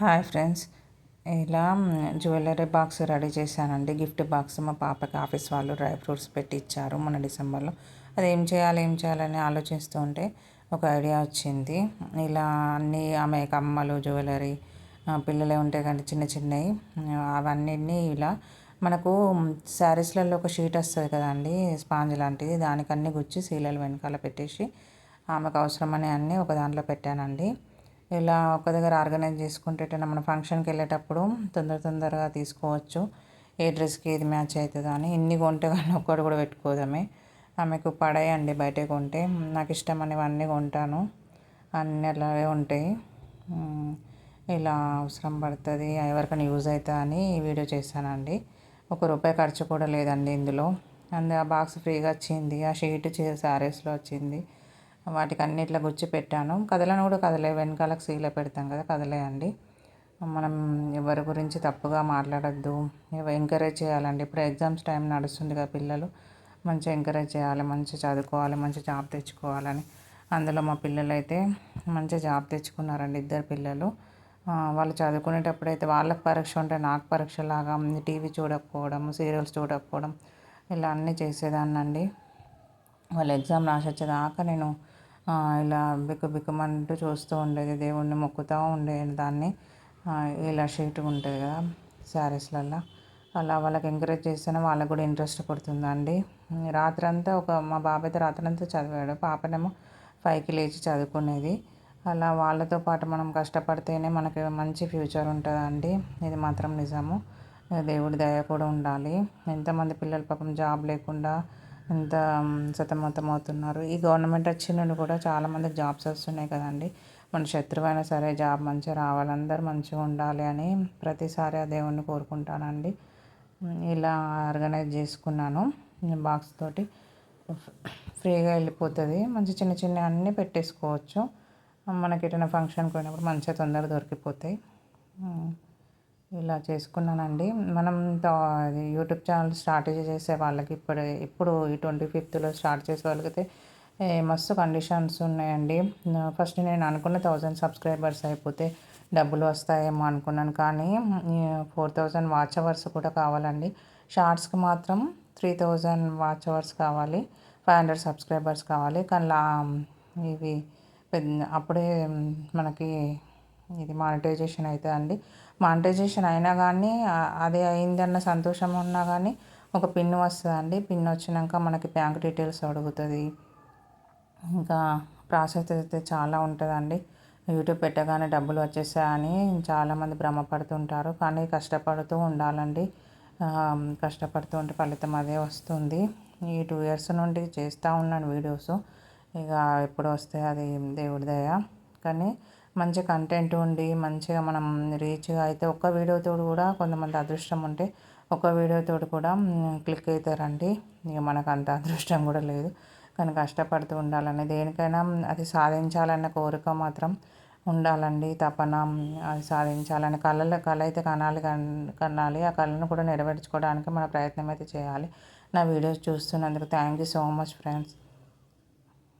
Hi friends. ఇలా jewellery box ready చేశానండి. Gift box మా పాపకి ఆఫీస్ వాళ్ళు డ్రై ఫ్రూట్స్ పెట్టి ఇచ్చారు మన డిసెంబర్లో. అది ఏం చేయాలి ఏం చేయాలని ఆలోచిస్తూ ఉంటే ఒక ఐడియా వచ్చింది. ఇలా అన్నీ ఆమె కమ్మలు జ్యువెలరీ పిల్లలే ఉంటాయి కానీ చిన్న చిన్నవి అవన్నీ ఇలా మనకు శారీస్లలో ఒక షీట్ వస్తుంది కదండి స్పాంజ్ లాంటిది. దానికన్నీ గుచ్చి సీలలు వెనకాల పెట్టేసి ఆమెకు అవసరమని అన్నీ ఒక దాంట్లో పెట్టానండి. ఇలా ఒక దగ్గర ఆర్గనైజ్ చేసుకుంటే మన ఫంక్షన్కి వెళ్ళేటప్పుడు తొందర తొందరగా తీసుకోవచ్చు. ఏ డ్రెస్కి ఏది మ్యాచ్ అవుతుందో అని. ఇన్ని కొంటే కానీ ఒక్కటి కూడా పెట్టుకోదామే. ఆమెకు పడేయండి బయట కొంటే. నాకు ఇష్టమైనవన్నీ కొంటాను. అన్నీ అలాగే ఉంటాయి. ఇలా అవసరం పడుతుంది. ఎవరికైనా యూజ్ అవుతా అని ఈ వీడియో చేశానండి. ఒక రూపాయి ఖర్చు కూడా లేదండి ఇందులో. అందు ఆ బాక్స్ ఫ్రీగా వచ్చింది. ఆ షీట్ శారీస్లో వచ్చింది. వాటికి అన్నిట్లో గుచ్చి పెట్టాను. కదలను కూడా కదలే వెనకాలకు సీల పెడతాం కదా కదలే అండి. మనం ఎవరి గురించి తప్పుగా మాట్లాడద్దు. ఎంకరేజ్ చేయాలండి. ఇప్పుడు ఎగ్జామ్స్ టైం నడుస్తుంది కదా పిల్లలు. మంచిగా ఎంకరేజ్ చేయాలి మంచిగా చదువుకోవాలి మంచి జాబ్ తెచ్చుకోవాలని. అందులో మా పిల్లలు అయితే మంచి జాబ్ తెచ్చుకున్నారండి ఇద్దరు పిల్లలు. వాళ్ళు చదువుకునేటప్పుడు అయితే వాళ్ళకి పరీక్ష ఉంటే నాకు పరీక్షలాగా టీవీ చూడకపోవడం సీరియల్స్ చూడకపోవడం ఇలా అన్నీ చేసేదాన్నండి. వాళ్ళు ఎగ్జామ్ రాసి వచ్చేదాకా నేను ఇలా బిక్కు బిక్కుమంటూ చూస్తూ ఉండేది దేవుణ్ణి మొక్కుతూ ఉండేది దాన్ని. ఇలా షీట్ ఉంటుంది కదా శారీస్లల్లో. అలా వాళ్ళకి ఎంకరేజ్ చేస్తేనే వాళ్ళకి కూడా ఇంట్రెస్ట్ పుడుతుందండి. రాత్రంతా ఒక మా బాబు అయితే రాత్రంతా చదివాడు. పాపనేమో ఫైవ్కి లేచి చదువుకునేది. అలా వాళ్ళతో పాటు మనం కష్టపడితేనే మనకి మంచి ఫ్యూచర్ ఉంటుందండి. ఇది మాత్రం నిజము. దేవుడి దయ కూడా ఉండాలి. ఎంతమంది పిల్లలు పాపం జాబ్ లేకుండా ఎంత సతమతం అవుతున్నారు. ఈ గవర్నమెంట్ వచ్చిన నుండి కూడా చాలామందికి జాబ్స్ వస్తున్నాయి కదండి. మన శత్రువు అయినా సరే జాబ్ మంచిగా రావాలి అందరు మంచిగా ఉండాలి అని ప్రతిసారి ఆ దేవుణ్ణి కోరుకుంటానండి. ఇలా ఆర్గనైజ్ చేసుకున్నాను బాక్స్ తోటి. ఫ్రీగా వెళ్ళిపోతుంది. మంచి చిన్న చిన్న అన్నీ పెట్టేసుకోవచ్చు. మనకి ఎటైనా ఫంక్షన్కి పోయినప్పుడు మంచిగా తొందరగా దొరికిపోతాయి. ఇలా చేసుకున్నానండి. మనం యూట్యూబ్ ఛానల్ స్టార్ట్ చేసే వాళ్ళకి ఇప్పుడు ఇప్పుడు ఈ ట్వంటీ ఫిఫ్త్లో స్టార్ట్ చేసే వాళ్ళకైతే మస్తు కండిషన్స్ ఉన్నాయండి. ఫస్ట్ నేను అనుకున్న థౌజండ్ సబ్స్క్రైబర్స్ అయిపోతే డబ్బులు వస్తాయేమో అనుకున్నాను. కానీ ఫోర్ థౌజండ్ వాచ్ అవర్స్ కూడా కావాలండి. షార్ట్స్కి మాత్రం త్రీ థౌజండ్ వాచ్ అవర్స్ కావాలి. ఫైవ్ హండ్రెడ్ సబ్స్క్రైబర్స్ కావాలి. కానీ లా ఇవి పెద్ద అప్పుడే మనకి ఇది మానిటైజేషన్ అవుతుందండి మానిటైజేషన్ అయినా కానీ అదే అయిందన్న సంతోషం ఉన్నా కానీ ఒక పిన్ వస్తుందండి. పిన్ వచ్చినాక మనకి బ్యాంక్ డీటెయిల్స్ అడుగుతుంది. ఇంకా ప్రాసెస్ అయితే చాలా ఉంటుందండి. యూట్యూబ్ పెట్టగానే డబ్బులు వచ్చేసాయని చాలామంది భ్రమపడుతుంటారు. కానీ కష్టపడుతూ ఉండాలండి. కష్టపడుతూ ఉంటే ఫలితం అదే వస్తుంది. ఈ టూ ఇయర్స్ నుండి చేస్తూ ఉన్నాను వీడియోస్. ఇక ఎప్పుడు వస్తే అది దేవుడి దయ. కానీ మంచి కంటెంట్ ఉండి మంచిగా మనం రీచ్గా అయితే ఒక్క వీడియోతో కూడా కొంతమంది అదృష్టం ఉంటే ఒక వీడియోతో కూడా క్లిక్ అవుతారండి ఇక మనకు అంత అదృష్టం కూడా లేదు. కానీ కష్టపడుతూ ఉండాలని దేనికైనా అది సాధించాలన్న కోరిక మాత్రం ఉండాలండి. తపన అది సాధించాలని. కళలు కళ అయితే కనాలి కనాలి. ఆ కళను కూడా నెరవేర్చుకోవడానికి మన ప్రయత్నం అయితే చేయాలి. నా videos చూస్తున్నందుకు thank you so much friends